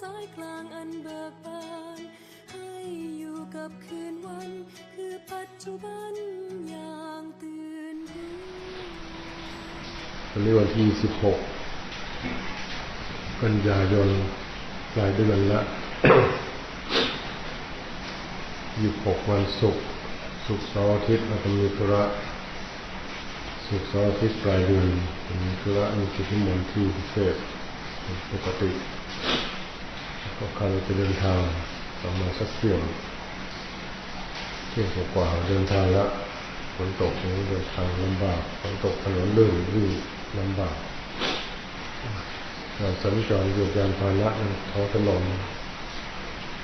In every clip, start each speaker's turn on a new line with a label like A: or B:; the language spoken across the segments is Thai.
A: สายกลางอันเบิกบานให้อยู่กับคืนวัน คือปัจจุบันอย่างตื่นรู้
B: วันนี้วันที่ 16 กันยายนปลายเดือนละ26วันศุกร์ศุกร์เสาร์อาทิตย์เราจะมีธุระศุกร์เสาร์อาทิตย์ปลายเดือนมีธุระมีกิจนิมนต์ที่พิเศษปกติ ก็คาดว่าจะเดินทางประมาณสักเที่ยงเที่ยงกว่าเดินทางแล้วฝนตกเดินทางลำบากฝนตกถนนลื่นวิ่งลำบากการสัญจรอยู่ยานพาหนะท้องถนน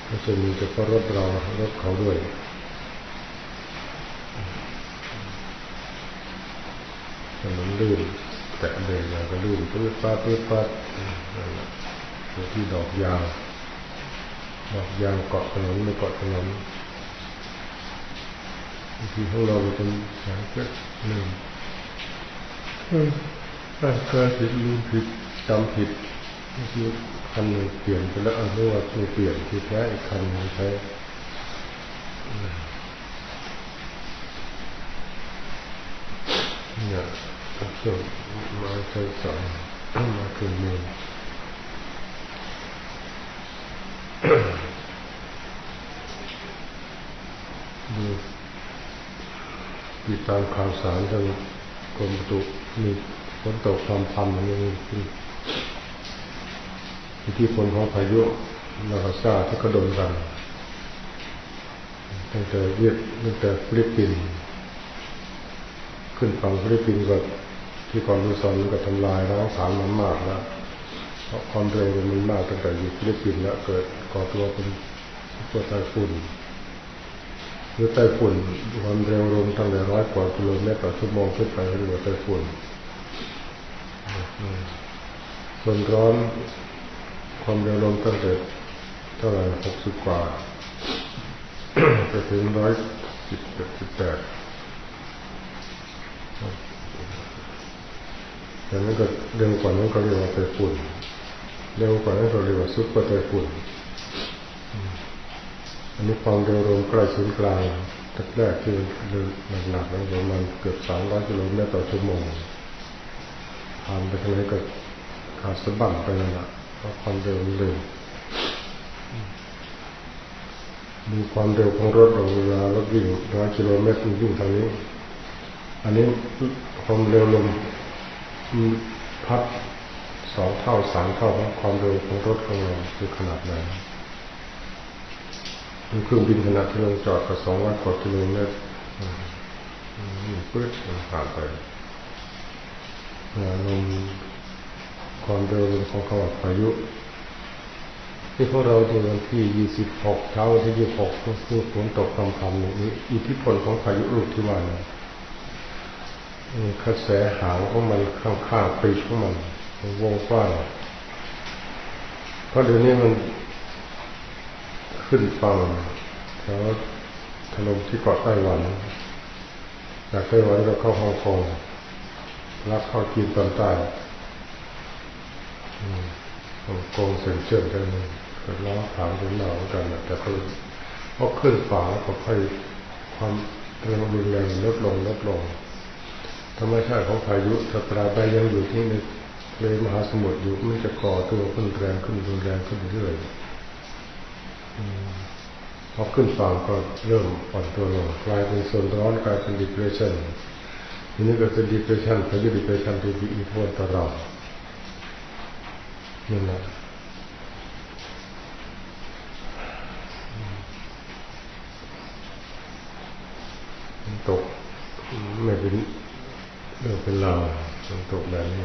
B: ไม่ใช่มีเฉพาะรถเรารถเขาด้วยถนนลื่นแตะเบรกอะไรก็ลื่นปื๊ดปัดปื๊ดปัดอยู่ที่ดอกยาง ดอกยางเกาะถนนไม่เกาะถนนบางทีของเราเป็นแสงเพชรหนึ่งถ้าเคยผิดลืมผิดจำผิดบางทีคันหนึ่งเปลี่ยนไปแล้วเอาเรียกว่าไม่เปลี่ยนที่แท้อีกคันหนึ่งใช้เนี่ยเครื่องมาใช้สอยมาคืนเงินดู ติดตามข่าวสารทางกรมอุตุมีฝนตกความพันมันยังมีขึ้อิทธิพลของพายุนาคาซาที่กระโดดกันตั้งแต่เวียดตั้งแต่ฟิลิปปินส์ขึ้นฝั่งฟิลิปปินส์ก็ที่ก่อนลูซอนมันก็ทำลายร้างสารมันมากแล้วเพราะความเร็วมันมากตั้งแต่อยู่ฟิลิปปินส์แล้วเกิดก่อตัวเป็นตัวไต้ฝุ่น หรือไต้ฝุ่นความเร็วลมตั้งแต่ร้อยกว่ากิโลเมตรต่อชั่วโมงขึ้นไปเรียกว่าไต้ฝุ่นส่วนร้อนความเร็วลมตั้งแต่เท่าไหร่หกสิบกว่าไปถึงร้อยสิบเจ็ดสิบแปดแต่นั้นก็เร็วกว่านั้นก็เรียกว่าไต้ฝุ่นเร็วกว่านั้นก็เรียกว่าซุปเปอร์ไต้ฝุ่น อันนี้ความเร็วลมใกล้ศูนย์กลางแรกๆที่เดินหนักๆแล้วประมาณเกือบสามร้อยกิโลเมตรต่อชั่วโมงผ่านไปทางไหนก็ขาดสะบั้นไปนั่นแหละเพราะความเร็วมันเร็วดูความเร็วของรถเราเวลารถวิ่งร้อยกิโลเมตรวิ่งทางนี้ อันนี้ความเร็วลมพัดสองเท่าสามเท่าของความเร็วของรถของเราคือขนาดไหน เครื่องบินขนาดที่ลงจอดกับสองร้อยกว่ากิโลเมตรปื๊ดผ่านไปลมความเร็วของขวับพายุที่พวกเราในวันที่ยี่สิบหกเช้าวันที่ยี่สิบหกก็คือฝนตกคำคำนี้อิทธิพลของพายุลูกที่ว่านะกระแสหางของมันข้างๆปีกของมันวงกว้างเพราะเดี๋ยวนี้มัน ขึ้นฝั่งแถวถล่มที่เกาะไต้หวันจากไต้หวันก็เข้าฮ่องกงลักเข้าจีนตอนใต้ฮ่องกงเสียงเชื่อมกันก็ล้อถามถึงหนากันแต่ก็พอขึ้นฝั่งก็ค่อยความเร็วรุนแรงลดลงลดลงธรรมชาติของพายุถ้าปราบใดยังอยู่ที่ในทะเลมหาสมุทรอยู่มันจะก่อตัวขึ้นแรงขึ้นรุนแรงขึ้นเรื่อย พอขึ้นฝั่งก็เริ่มอ่อนตัวลงกลายเป็นโซนร้อนกลายเป็น depression ทีนี้ก็เป็น depression พายุ depression ที่มีอิทธิพลต่อเรานี่แหละตกไม่เป็นเรื่องเป็นราวมันตกแบบนี้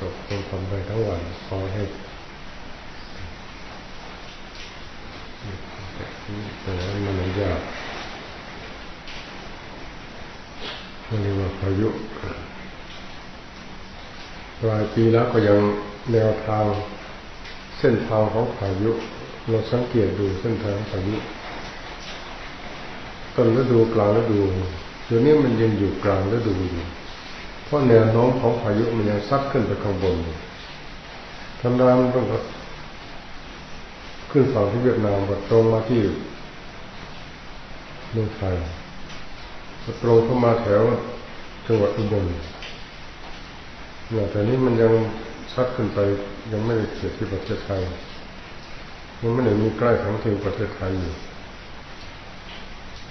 B: ตกคนทำไปทั้งวันพอให้ แต่มันมันยากมันเรียกว่าพายุปลายปีแล้วก็ยังแนวทางเส้นทางของพายุ เราสังเกตดูเส้นทางพายุต้นฤดูกลางฤดูเดี๋ยวนี้มันยังอยู่กลางฤดูอยู่เพราะแนวโน้มของพายุมันยังซัดขึ้นไปข้างบนทำรามต้อง ขึ้นฝั่งที่เวียดนามก็ตรงมาที่เมืองไทยก็ตรงเข้ามาแถวจังหวัดอุบลเนี่ยแต่นี้มันยังชัดขึ้นไปยังไม่ได้เกิดที่ประเทศไทยยังไม่ได้มีใกล้ทั้งถึงประเทศไทยอยู่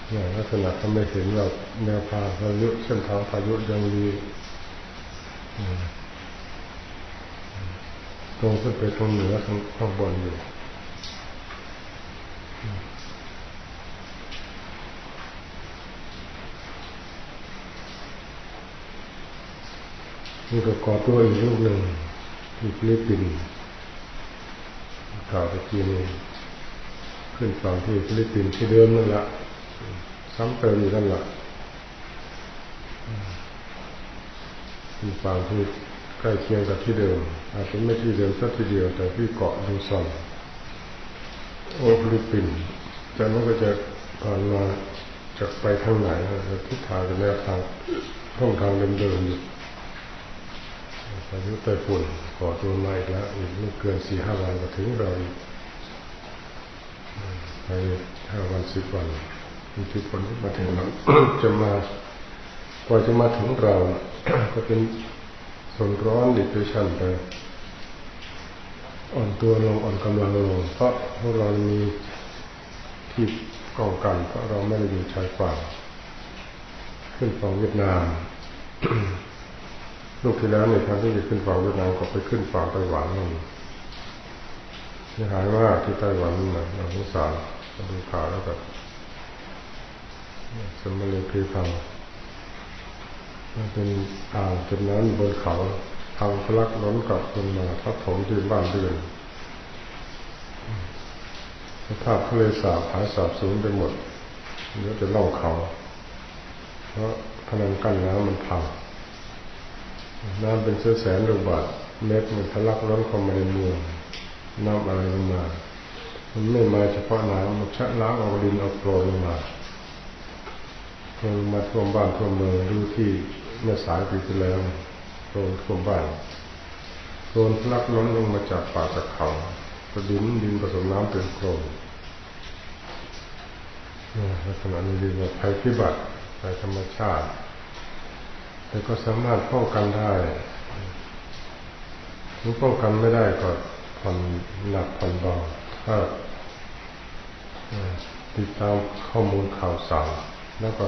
B: เนี่ยลักษณะทำให้เห็นว่าแนวพาพายุเส้นทางพายุยังมีตรงขึ้นไปตรงเหนือทางข้างบนอยู่ นี่ก็ก่อตัวอีกลูกหนึ่งที่ฟิลิปปินส์ข่าวตะกี้นี้ขึ้นฝั่งที่ฟิลิปปินส์ที่เดิมนั่นแหละซ้ำเติมอยู่นั่นแหละขึ้นฝั่งที่ใกล้เคียงกับที่เดิม อาจจะไม่ที่เดิมสักทีเดียว แต่ที่เกาะดูซอนโอฟิลิปปินส์จากนั้นก็จะผ่านมาจากไปทางไหนทิศทางกับแนวทางท่องทางเดิมๆอยู่ พายุไต้ฝุ่นก่อตัวมาอีกแล้วอีกไม่เกินสี่ห้าวันก็ถึงเราอีกภายในห้าวันสิบวันมีทุกคนที่มาถึงเราจะมากว่าจะมาถึงเรา ก็เป็นส่วนร้อนดิเพรสชันไปอ่อนตัวลงอ่อนกำลังลงเพราะพวกเรามีที่ป้องกันเพราะเราไม่ได้อยู่ชายฝั่งขึ้นฝั่งเวียดนาม ลูกที่แล้วเนี่ยทางที่จะขึ้นฝั่งเวียดนามก็ไปขึ้นฝั่งไต้หวันนั่นเสียหายว่าที่ไต้หวันนะเราสงสารมาดูข่าวแล้วก็สมมาเลยคือพังมันเป็นอ่างเป็นน้ำบนเขาทางพลักล้นกลับลงมาทับถมที่บ้านเรือนสภาพทะเลสาบหายสาบสูญไปหมดเหลือแต่ล่องเขา เพราะพนังกั้นน้ำมันพัง น้ำเป็นเสื้อแสนลูกบาทเม็ดมันทะลักล้นเข้ามาในเมืองน้ำอะไรมา มันไม่มาเฉพาะน้ำมันชะล้างเอาดินเอาโคลนมาโคลนมาท่วมบ้านท่วมเมืองดูที่เมื่อสายปีที่แล้วโคลนท่วมบ้านโคลนทะลักล้นลงมาจากป่าจากเขาก็ดินดินผสมน้ำเป็นโคลนลักษณะนี้เรียกว่าภัยพิบัติภัยธรรมชาติ แต่ก็สามารถป้องกันได้หรือป้องกันไม่ได้ก็ผ่อนหนักผ่อนเบาถ้าติดตามข้อมูลข่าวสารแล้วก็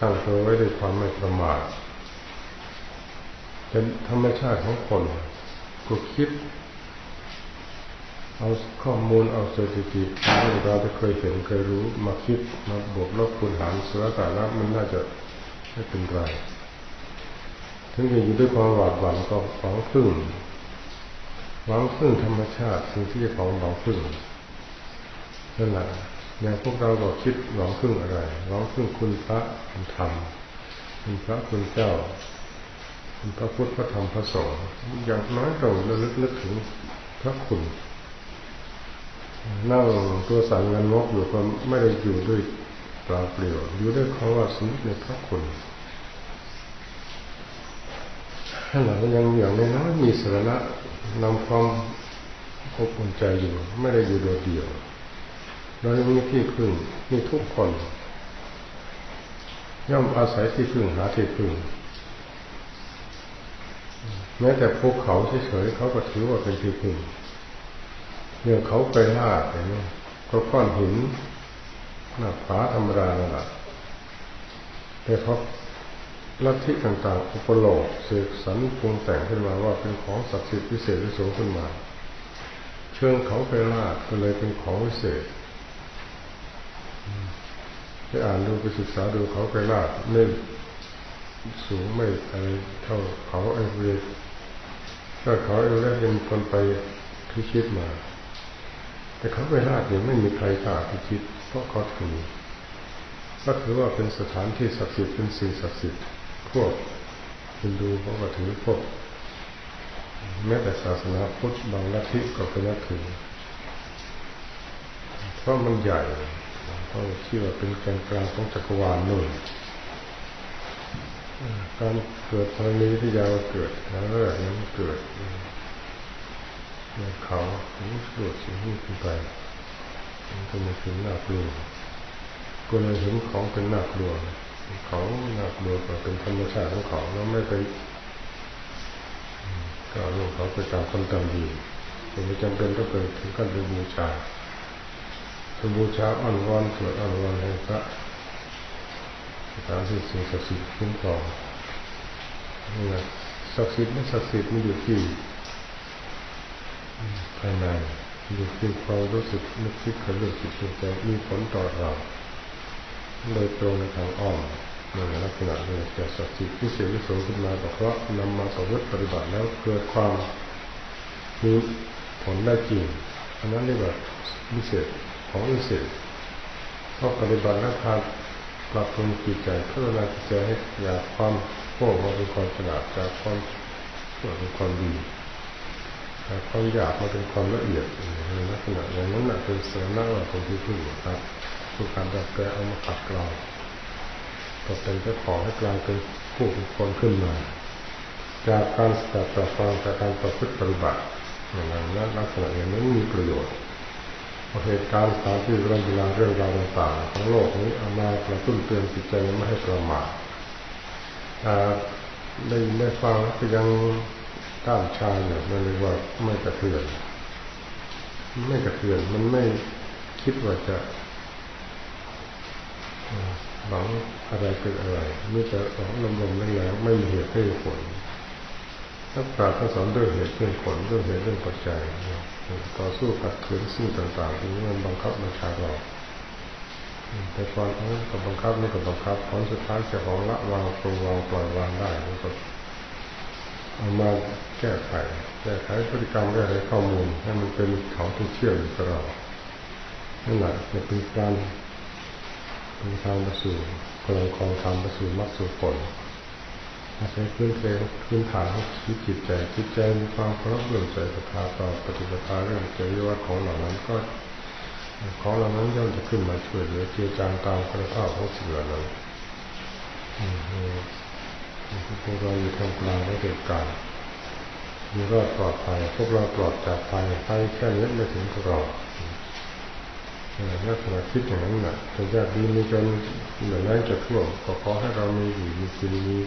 B: ตั้งตัวไว้ด้วยความไม่ประมาทเป็นธรรมชาติของคนก็คิด เอาข้อมูลเอาสถิติที่เราได้เคยเห็นเคยรู้มาคิดมาบวกลบคูณหารสุรสาระมันน่าจะ ไม่เป็นไรถึงจะอยู่ด้วยความหวาดหวั่นก็หวังพึ่งหวังพึ่งธรรมชาติสิ่งที่จะของหวังพึ่งนั่นแหละอย่างพวกเราก็คิดหวังพึ่งอะไรหวังพึ่งคุณพระคุณธรรมคุณพระคุณเจ้า คุณพระพุทธพระธรรมพระสงฆ์อย่างน้อยเราระลึกนึกถึงพระคุณนั่งตัวสั่นเงินงกอยู่ก็ไม่ได้อยู่ด้วย ปล่าเปลี่ยวอยู่ด้วยคำว่าสำนึกในพระคุณถ้าเรายังอย่างน้อยมีสาระนำความอบอุ่นใจอยู่ ไม่ได้อยู่โดดเดี่ยวเรายังมีที่พึ่งมีทุกคน ย่อมอาศัยที่พึ่งหาที่พึ่งแม้แต่ภูเขาเฉยๆเขาก็ถือว่าเป็นที่พึ่งเนี่ยเขาไปลาดเนไหมก็ก้อนหิน หน้าผาธรรมดานั่นแหละแต่เขาลัทธิต่างๆ อุปโลกเสกสรรปรุงแต่งขึ้นมาว่าเป็นของศักดิ์สิทธิ์พิเศษที่สูงขึ้นมา เชิงเขาไปลาดก็เลยเป็นของวิเศษไปอ่านดูไปศึกษาดูเขาไปลาดไม่สูงไม่อะไรเท่าเขาเอเวอเรสต์ถ้าเขาเอเวอเรสต์เป็นคนไปพิชิตมา แต่เขาไปลาดเนี่ยไม่มีใครกล้าพิชิตเพราะเขาถือก็ถือว่าเป็นสถานที่ศักดิ์สิทธิ์เป็นสิ่งศักดิ์สิทธิ์พวกฮินดูเขาก็ถือพวกแม้แต่ศาสนาพุทธบางลัทธิก็เป็นนับถือเพราะมันใหญ่เขาะคิดว่าเป็นแกนกลางของจักรวาลนู่นการเกิดธรณีที่ยาวเกิดครั้งแรกนั้นเกิด นเขาถึงสวดสิ่งนี้ขึ้นไปมันก็ไม่ถึงน่ากลัวก็เลยเห็นของเป็นน่ากลัวของน่ากลัวก็เป็นธรรมชาติของเขาแล้วไม่ไปก็เอาเรื่องเขาไปตามคนตามดีแต่ไม่จำเป็นต้องไปถึงขั้นไปบูชาไปบูชาอ่อนวอนสวดอ่อนวอนให้พระสถานที่สิ่งศักดิ์สิทธิ์คุ้มครองนี่แหละศักดิ์สิทธิ์ไม่ศักดิ์สิทธิ์มันอยู่ที่ ภายในอยู่ที่ความรู้สึกนึกคิดของเรื่องจิตใจมีผลต่อเราโดยตรงในทางอ้อมในลักษณะเลยแต่ศักดิ์สิทธิ์ที่เสียวิโสขึ้นมาเพราะนำมาประพฤติปฏิบัติแล้วเกิดความมีผลได้จริงอันนั้นเรียกว่าวิเศษของวิเศษเพราะปฏิบัติแล้วพาปรับปรุงจิตใจพื่อนาจิตใจให้อยากความโง่มาเป็นความฉลาดจากความเป็นความดี ความอยากมาเป็นความละเอียดในลักษณะอย่างนั้นแหละเป็นเสนาว่าของที่พึ่งครับทุกการแบบแกเอามาขัดเกลาก็เป็นเจ้าของให้กลายเป็นผู้เป็นคนขึ้นมา จากการศึกษาต่อฟังจากการประพฤติปฏิบัติอย่างนั้นลักษณะอย่างนั้นมีประโยชน์เหตุการณ์สถานที่เรื่องเวลาเรื่องราวต่างๆของโลกนี้เอามากระตุ้นเตือนจิตใจไม่ให้ประมาทได้ยินได้ฟังแล้วก็ยัง ต้านชาเนี่ยมันเรียกว่าไม่กระเทือนไม่กระเทือนมันไม่คิดว่าจะหวังอะไรเป็นอะไรไม่จะหวังลมลมแรงๆไม่มีเหตุให้ผลนักปราชญ์ก็สอนด้วยเหตุเรื่อผลด้วยเหตุเรื่องปัจจัยต่อสู้กับขืนสิ่งต่างๆที่มันบังคับบัญชาเราแต่ก่อนเขากับบังคับนี่กับบังคับผลสุดท้ายจะของละวางปรงวางปล่อยวางได้แล้วก็เอามา แก้ไขแก้ไขพฤติกรรมแก้ไขข้อมูลให้มันเป็นเขาที่เชื่ออยู่กับเรานั่นแหละจะเป็นการเป็นทางประสู่พลังของธรรมประสู่มรรคสู่ผลอาศัยพื้นเพพื้นฐานของชีวิตจิตใจจิตใจมีความเคารพเลื่อมใสศรัทธาต่อปฏิปทาเรื่องจริยวัตรของเหล่านั้นก็ของเหล่านั้นย่อมจะขึ้นมาช่วยเหลือเจือจางตามคุณภาพของสิ่งเหล่านั้นพวกเราอยู่ท่ามกลางและเกิดการ มีรอดปลอดภัยพวกเราปลอดจากภัยภัยแค่นี้ไม่ถึงกเราลักษณะคิดอย่างนั้นแหละจะยากดีมีจนเหมือนแรงจะท่วมก็ขอให้เรามีอยู่มีกินมี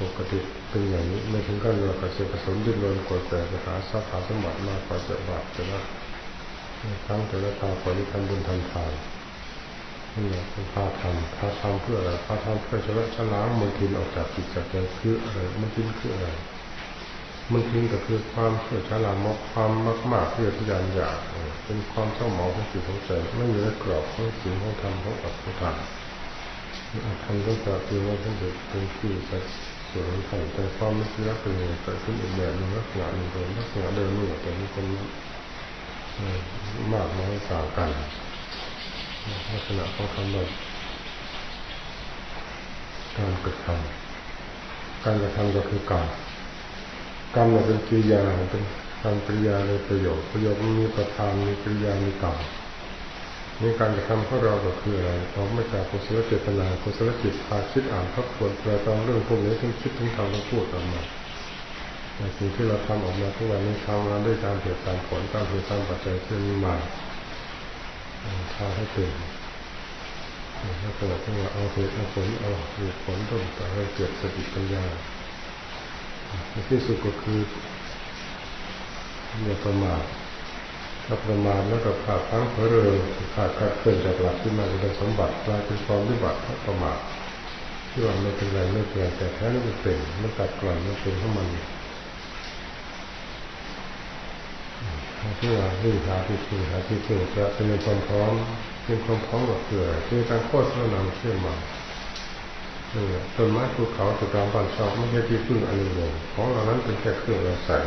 B: ปกติเป็นอย่างนี้ไม่ถึงขั้นเรากระเสือกกระสนดิ้นรนกดแต่ไปหาทรัพย์หาสมบัติมากกว่าจะบาปจะละทั้งแต่ละทางขอที่ทำบุญทำทานนี่แหละเป็นพาทำพาทำเพื่ออะไรพาทำเพื่อชละชล้างมันทินออกจากจิตจากใจคืออะไรมันทินคืออะไร มันทินก็คือความเชื่อชลาดมกความมากมากเพื่อทยานอยากเป็นความเศร้าหมองของจิตของใจไม่อยู่ในกรอบของสิ่งของธรรมของอัตถธรรมทำต้องการคือว่าท่านจะเป็นที่ไปส่วนของท่านแต่ความไม่เชื่อเป็นอย่างเกิดขึ้นอีกแบบหนึ่งลักษณะหนึ่งเป็นลักษณะเดิมนี่แต่มีคนมากน้อยต่างกันลักษณะของคำว่าการกระทำการกระทำก็คือกรร กรรมเป็นกิริยาเป็นการกิริยาในประโยชน์ประโยชน์มีประธานมีกิริยามีกรรมในการกระทำของเราก็คืออะไรเราไม่จากกุศลเจตนากุศลจิตพาคิดอ่านทับทวนเราต้องเรื่องพวกนี้ทั้งคิดทั้งทำทั้งพูดออกมาสิ่งที่เราทำออกมาทุกวันนี้ทำมาด้วยการเหตุการผลตามเหตุตามปัจจัยที่มีมาทำให้เป็นถ้าเกิดที่ว่าเอาเหตุเอาผลเอาเหตุผลต้นแต่ให้เกิดสติปัญญา ที่สุดก็คืออย่าประมาทถ้าประมาทแล้วก็ขาดทั้งเผลอเรือขาดการเคลื่อนจากหลักที่มาเป็นสมบัติกลายเป็นความวิบัติเพระประมาทที่ว่าไม่เป็นไรไม่เป็นไรแต่แท้นี่มันเป็นมันตัดกล่อนมันเป็นของมันที่ว่าวิ่งหาที่พึ่งหาที่พึ่งจะเป็นความพร้อมเป็นความพร้อมกับเกลือคือการโคตรสื่อนำเชื่อมา ต้นไม้ภูเขาตึกรามบ้านชอบไม่ใช่ที่พึ่งอันหนึ่งของเหล่านั้นเป็นแค่เครื่องอาศัย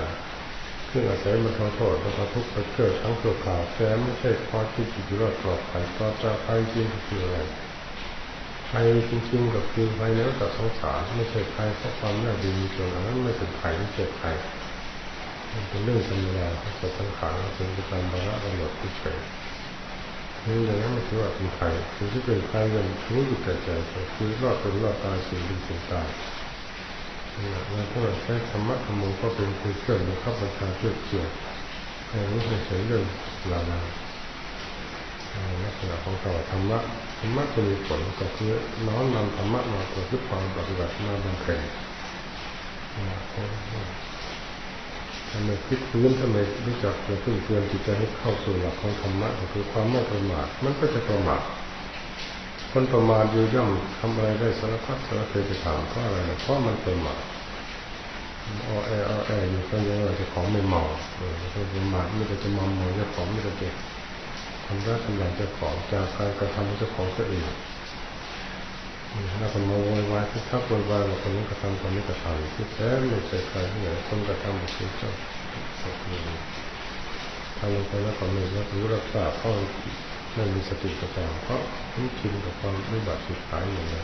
B: เครื่องอาศัยมันทอโทษมันทอทุกข์ไปเกิดทั้งตัวข่าวแต่ไม่ใช่พอที่จิตรอดปลอดภัยปลอดจากภัยจริงคืออะไรภัยจริงๆก็คือภัยเนื้อกับสงสารไม่ใช่ภัยเพราะความน่าดีมีจนอันนั้นไม่เป็นภัยไม่ใช่ภัยมันเป็นเรื่องธรรมดาของสัตว์ทั้งขานเป็นไปตามบาระกำหนดที่เกิด นี่อย่างนั้นมันถือว่าเป็นภัยสิ่งที่เป็นภัยยังรู้อยู่แต่ใจคือรอดเป็นรอดตายสิ่งดีสิ่งตายเราก็ใช้ธรรมะธรรมก็เป็นคือเครื่องบังคับบัญชาเพื่อเกี่ยวให้รู้ให้เฉยเรื่องเหล่านั้นลักษณะของเราธรรมะธรรมะจะมีผลก็คือน้อมนำธรรมะมาประพฤติความปฏิบัติมาบำเพ็ญ ทำไมคิดพื้นทำไมรู้จักจะพึ่งเตือนจิตใจให้เข้าสู่หลักของธรรมะก็คือความไม่ประมาทมันก็จะประมาทคนประมาทอยู่ย่อมทำอะไรได้สารพัดสารเพไปถามเพราะอะไรนะเพราะมันประมาทออแอออแออยู่ก็ยังว่าจะของไม่เมาเออคนประมาทไม่ได้จะมอมเมาจ้าของไม่ได้ทำร้ายทำลายจ้าของจากการกระทำจ้าของตัวเอง ถ้าคนมาโวยวายที่ทักโวยวายว่าคนนี้กระทำคนนี้กระทำที่แท้ไม่ใช่ใครที่ไหนคนกระทำบุคคลเจ้าทำลงไปแล้วก็ไม่รับรู้รับทราบเพราะไม่มีสติประจำเพราะคุ้นชินกับความวิบัติสุดท้ายอย่างนี้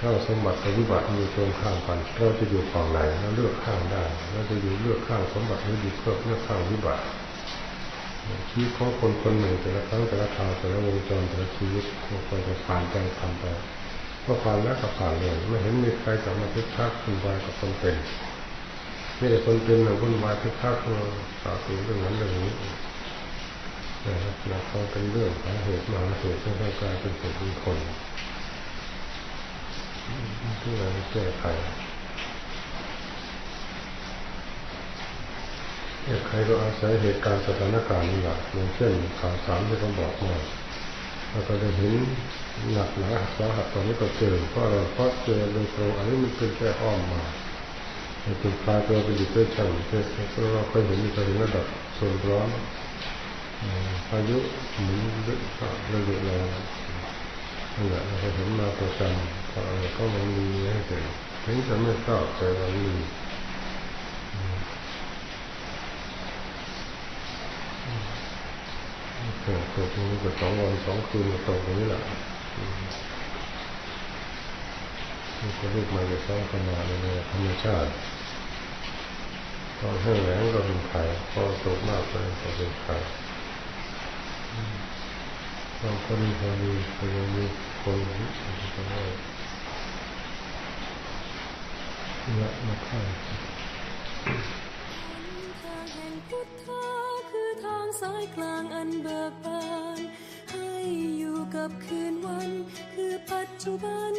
B: ถ้าสมบัติกับวิบัติอยู่ตรงข้ามกันเราจะอยู่ฝั่งไหนเราเลือกข้างได้เราจะอยู่เลือกข้างสมบัติหรือดีเพื่อเลือกข้างวิบัติ ชีวิตของคนคนหนึ่งแต่ละครั้งแต่ละคราวแต่ละวงจรแต่ละชีวิตมันควรจะผ่านใจผ่านไปพอผ่านแล้วก็ผ่านเลยไม่เห็นมีใครจะมาทึกทักคุณวายกับคนเป็นมีแต่คนเป็นนะวุ่นวายทึกทักมาสาธุเรื่องนั้นเรื่องนี้นะครับแล้วก็เป็นเรื่องสาเหตุมาเหตุที่ร่างกายเป็นเหตุเป็นคนที่เราแก้ไข แก้ไขก็อาศัยเหตุการณ์สถานการณ์นี่แหละอย่างเช่นข่าวสารที่เขาบอกมาเราก็จะเห็นหนักหนาสาหัสตอนนี้ก็เจอเพราะอะไรเพราะเจอโดยตรงอันนี้มันเป็นแค่อ้อมมาเป็นปลายตัวเป็นดิเปรสชันเพราะเราเคยเห็นมีเคยเห็นระดับโซนร้อนพายุหมุนเรื่อยๆเรานั่นแหละเราเห็นมาประจำเพราะอะไรก็มันมีให้เห็นถึงจะไม่ทราบแต่เรามี เกิดตกตรงนี้ก็สองวันสองคืนตกตรงนี้แหละนี่ก็เรียกมาจากสร้างขนาดในธรรมชาติตอนแห้งแล้งก็เป็นไข่พอตกมากไปก็เป็นไข่บางคนพอดีก็ยังมีคนที่ทำให้ละมาไข่
A: สายกลางอันเบิกบาน ให้อยู่กับคืนวัน คือปัจจุบัน